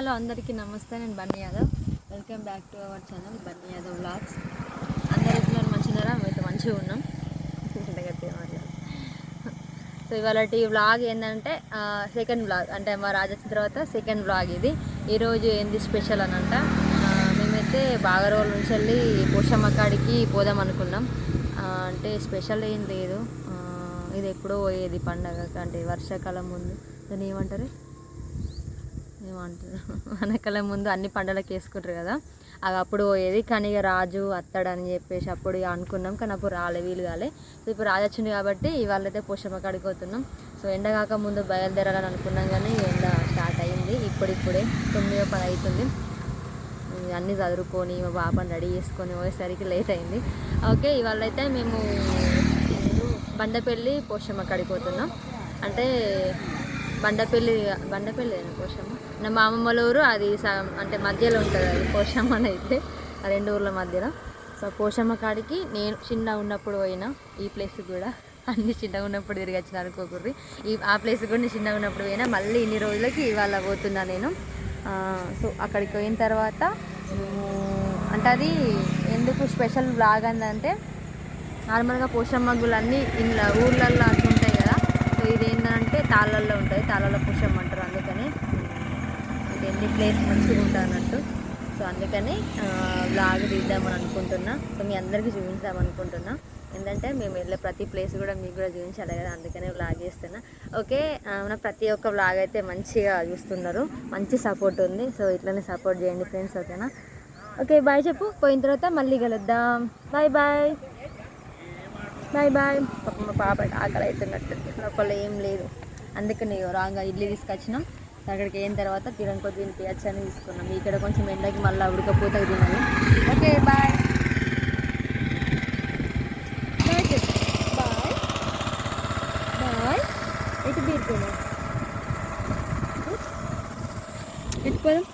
Hello అందరికీ నమస్తే నేను Bunny Yadav. Welcome back to our channel Bunny Yadav blogs అందరు ఎట్లా మంచిగా మీతో మంచిగా ఉన్నాం. సో ఇవాళ వ్లాగ్ ఏంటంటే సెకండ్ వ్లాగ్ అంటే మా రాజు వచ్చిన తర్వాత సెకండ్ వ్లాగ్ ఇది. ఈరోజు ఏంది స్పెషల్ అనంట? మేమైతే బాగా రోజుల నుంచి వెళ్ళి పోషమ్మ కాడికి పోదాం అనుకున్నాం. అంటే స్పెషల్ ఏం లేదు. ఇది ఎప్పుడో పోయేది పండగ అంటే వర్షాకాలం ముందు. దాన్ని ఏమంటారు? ఏమంటారు వెనకాల ముందు అన్ని పంటలకు వేసుకుంటారు కదా. అవి అప్పుడు పోయేది. కానీ ఇక రాజు అత్తాడని చెప్పేసి అప్పుడు ఇక అనుకున్నాం. కానీ అప్పుడు రాలే వీలు కాలే. సో ఇప్పుడు రాజు వచ్చింది కాబట్టి ఇవాళ అయితే పోషమ్మ కాడికి పోతున్నాం. సో ఎండ కాక ముందు బయలుదేరాలని అనుకున్నాం కానీ ఎండ స్టార్ట్ అయింది. ఇప్పుడిప్పుడే తొమ్మిదో పది అవుతుంది. అన్నీ చదువుకొని మా బాబాని రెడీ చేసుకొని పోయేసరికి లేట్ అయింది. ఓకే ఇవాళ అయితే మేము బండపల్లి పోషమ్మ కాడికి పోతున్నాం. అంటే బండపల్లి బండపల్లి పోషమ్మ? నా మా అమ్మమ్మల ఊరు అది సగం అంటే మధ్యలో ఉంటుంది అది పోషమ్మ అయితే ఆ రెండు ఊర్ల మధ్యలో. సో పోషమ్మ కాడికి నేను చిన్న ఉన్నప్పుడు పోయినా ఈ ప్లేస్ కూడా. అన్ని చిన్నగా ఉన్నప్పుడు తిరిగి వచ్చిన అనుకోకూడదు ఈ ఆ ప్లేస్ కూడా నేను చిన్నగా ఉన్నప్పుడు పోయినా మళ్ళీ ఇన్ని రోజులకి ఇవాళ పోతున్నా నేను. సో అక్కడికి పోయిన తర్వాత అంటే అది ఎందుకు స్పెషల్ బ్లాగ్ అంటే నార్మల్గా పోషమ్మ గుళ్ళన్నీ ఇంట్లో ఊర్లల్లో అట్లా ఉంటాయి కదా. సో ఇది ఏంటంటే తాళ్ళల్లో ఉంటుంది తాళ్ళలో కూర్చోమంటారు అంటారు అందుకని. ఎన్ని ప్లేస్ మంచిగా ఉంటుంది అన్నట్టు. సో అందుకని బ్లాగ్ తీద్దామని అనుకుంటున్నా. సో మీ అందరికీ చూపించాం అనుకుంటున్నా. ఏంటంటే మేము వెళ్ళే ప్రతి ప్లేస్ కూడా మీకు కూడా చూపించాలి కదా అందుకనే బ్లాగ్ చేస్తున్నా. ఓకే నా మన ప్రతి ఒక్క బ్లాగ్ అయితే మంచిగా చూస్తున్నారు. మంచి సపోర్ట్ ఉంది. సో ఇట్లనే సపోర్ట్ చేయండి ఫ్రెండ్స్ ఓకేనా? ఓకే బాయ్ చెప్పు. పోయిన తర్వాత మళ్ళీ కలుద్దాం. బాయ్ బాయ్ బాయ్ బాయ్ పాప మా పాప ఆకలి అవుతున్నట్టు లోపల ఏం లేదు. అందుకని రాగా ఇడ్లీ తీసుకొచ్చినాం. అక్కడికి అయిన తర్వాత తిరం కొద్ది తినిపించచ్చు అని తీసుకున్నాం. ఇక్కడ కొంచెం ఎండకి మళ్ళీ ఉడకపోతే తినాలి. Okay bye. Bye bye. Bye. ఎటు బీరుకున్నావు ఎటు పోదాం?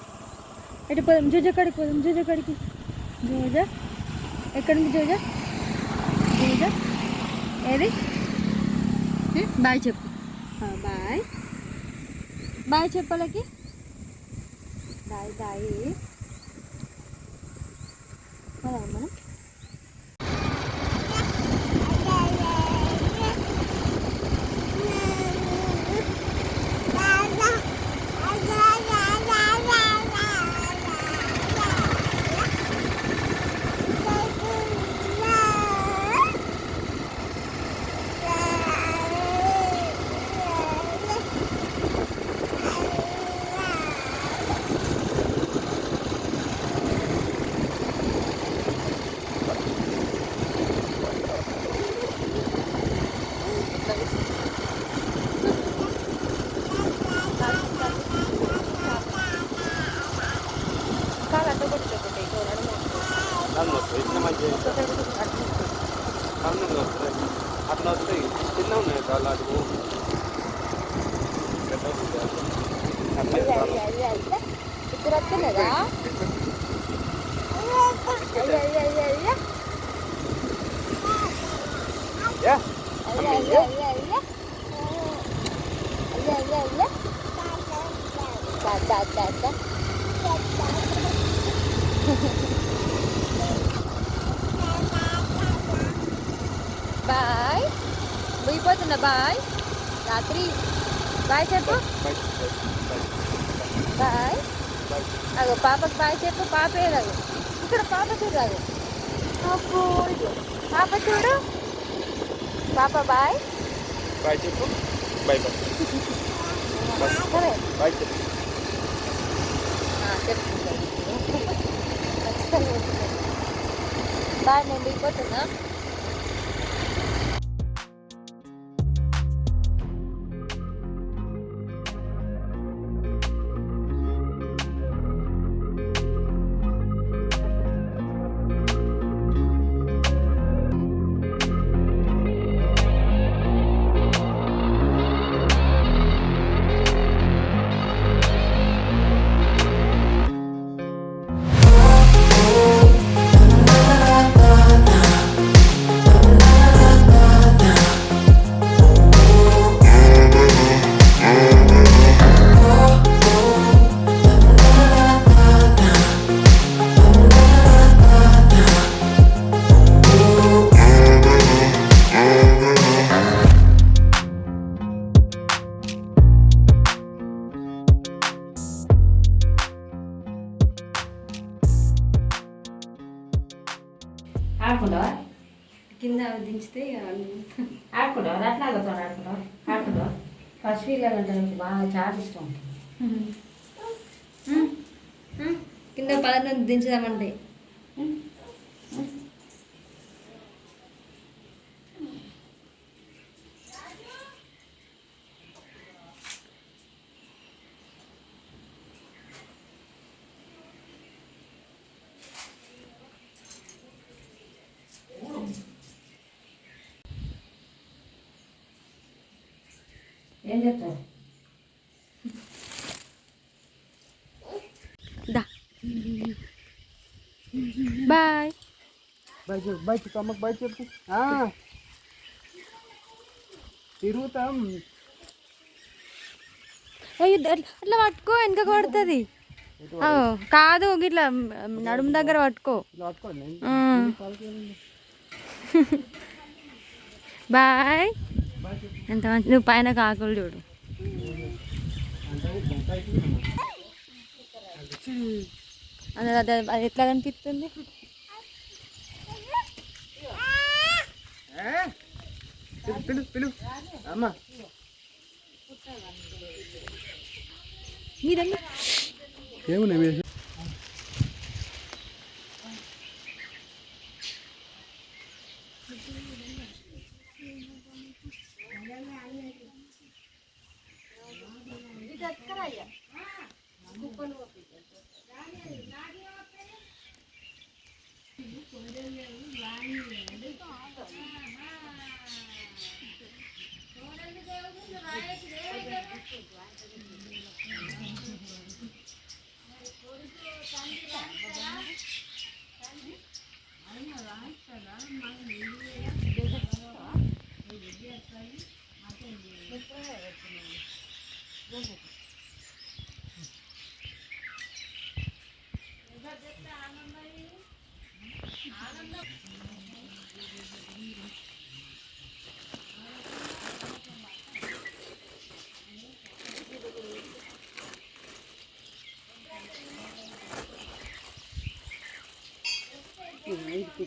ఎటు పోదాం? జోజా కాడికి పోదాం. జోజా కాడికి. ఎక్కడి నుంచి జోజా? జోజా? ఏది? బాయ్ చెప్పు. బాయ్. బాయ్ చెప్పలకి. Bye bye. మనం దా దా బాయ్? పోయిపోతున్నా బాయ్ రాత్రి బాయ్ చెప్పు బయట, బాయ్. అగో పాపకి బాయ్ చెప్పు పాప ఏదాగు ఇక్కడ పాప చూడరాదు ఇదిగో. పాప చూడు. పాప బాయ్. బాయ్ చెప్పు. Bye bye. సరే. బాయ్ చెప్పు. బాయ్ నేను దిగిపోతున్నా. ఆడుకుంటావా కింద దించితే ఆడుకుంటావా రత్నాలు ఆడుకుంటావా ఆడుకుంటావా ఫస్ట్ ఫీల్ అంటే నాకు బాగా చాలా ఇష్టం కింద పదార్థం దించుదామంటే. ఏం చెప్తావు దా. బాయ్. బాయ్ చెప్పు బాయ్ చెప్పు అమ్మకి బాయ్ చెప్పు. ఆ. తిరుగుతాం. అయ్యో అట్లా- పట్టుకో వెనక కొడుతుంది కాదు ఇట్లా నడుము దగ్గర పట్టుకో. బాయ్. ఎంత మంచి నువ్వు పైన కాకులు చూడు. అది ఎట్లా కనిపిస్తుంది? పిలు పిలు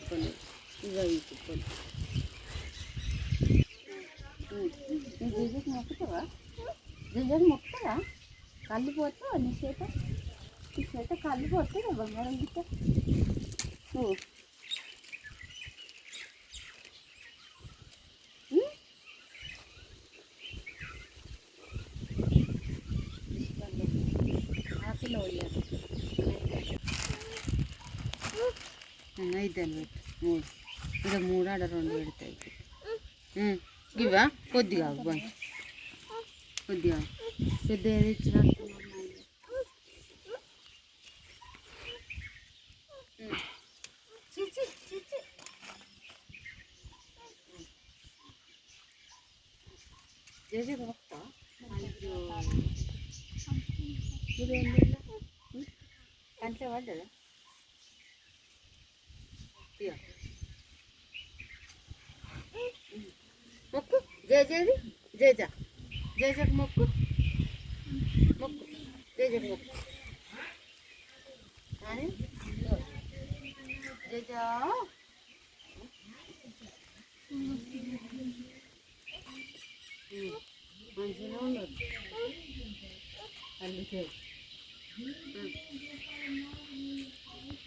పిలు అమ్మ మీరండి ఈ మీరు జేజకి మొక్కుతావా మొక్కుతావా కళ్ళు పోతావా నీ చేత నీ చేత కళ్ళు పోతావా బంగారం గిట్ట నువ్వు ఐదాలు పెట్టు మూడు ఇక్కడ మూడు ఆడ రెండు పెడతాయి ఇవా కొద్దిగా బాయ్ కొద్దిగా పెద్ద ఏది ఇచ్చినట్టు చేసి మొక్క అయ్యో ఇదేం కంట్లో పడ్డదా ఇక మొక్కు జయ జయది జయజ జయజకు మొక్కు మొక్కు జయజకు మొక్కు కానీ జయజ మంచిగా ఉండదు అందుకే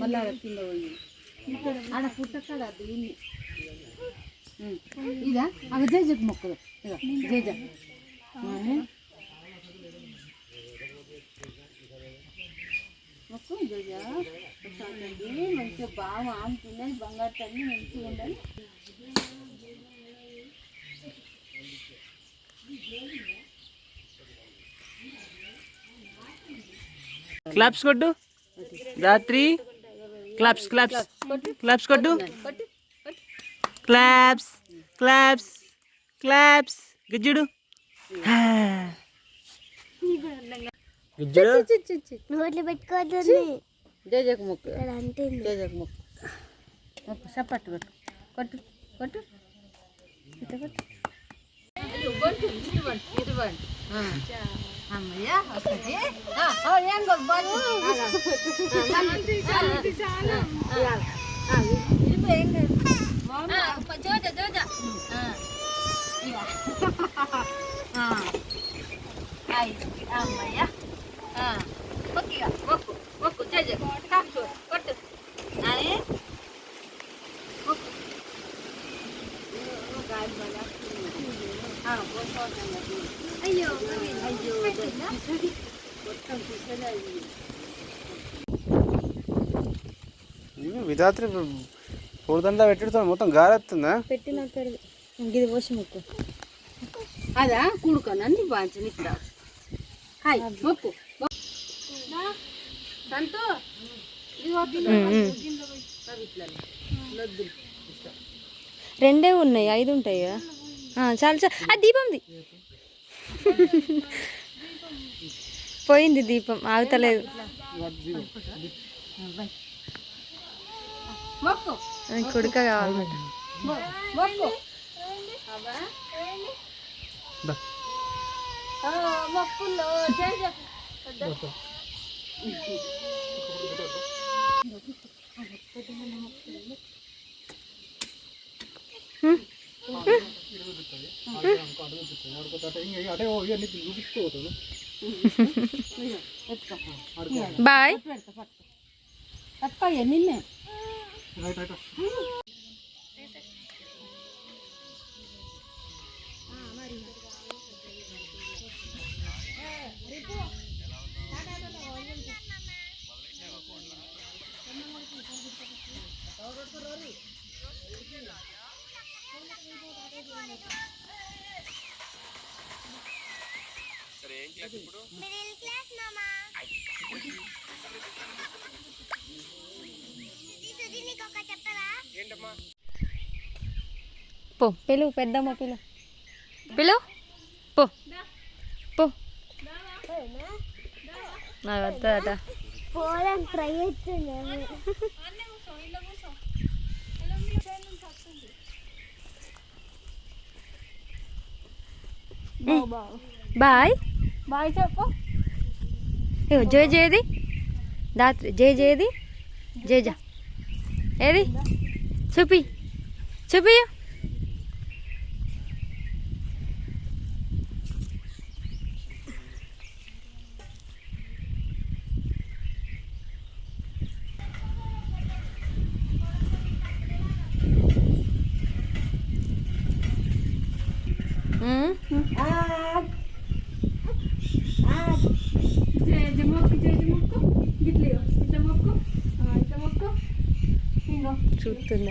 మళ్ళీ కింద పోయి. ఆడ పుట్టక్కడ దీన్ని ఇదా? అగ జేజకు మొక్కలు. జేజ మొక్కు జేజ మంచిగా బాగా ఆమె తిన్నది బంగారు తల్లి మంచిగా ఉండాలి. క్లాప్స్ కొట్టు. రాత్రి క్లాప్స్ క్లాప్స్ క్లాప్స్ కొట్టు. క్లాప్స్ క్లాప్స్ క్లాప్స్ గిజ్జుడు. గిజ్జుడు? నోట్లు పెట్టుకోవద్దు ముక్కు. ముక్కు. ముక్కు చప్పట్టు కొట్టు. కొట్టు కొట్టు. ఇటు కొట్టు. అమ్మయ్యా ఒకటి ఆ, ఓ, ఏం గొప్ప బాగు. ఆ, మళ్ళీ. ఆ, ఆ, ఆ, ఆ, ఇదిగో ఏం కాదు. ఆ, జోజ జోజ ఆ. ఇక. ఆ. అయ్, అమ్మయ్యా ఆ. మొక్కిగా మొక్కు మొక్కు జేజ కాకు కొట్టు అని మొక్కు అయ్యో అయ్యో మొత్తం పిసలది ఇవి విధాత్రి పూర్దండా పెట్టుడుతో మొత్తం గారెత్తుందా? పెట్టినాక ఇది పోసి ముక్కు. అదా? కూడుకోనండి బాంచని ఇక్కడ హాయ్ మొక్కు. సంతు. రెండే ఉన్నాయి ఐదు ఉంటాయి? కదా ఆ, చాలు చాలు. ఆ దీపంది. పోయింది దీపం ఆగుతలేదు. కుడుక కావాలన్నమాట మొ- పో పిలు పెద్దమ్మ పిలు. పిలు? పో. పో. నాకు వస్తుందట ట్రై చేస్తున్నాను. బాయ్. బాయ్ చెప్పు. జయ జయది. దాత్రి జయ జయది. జయ జ. ఏది? చూపి. చూపి గిట్ల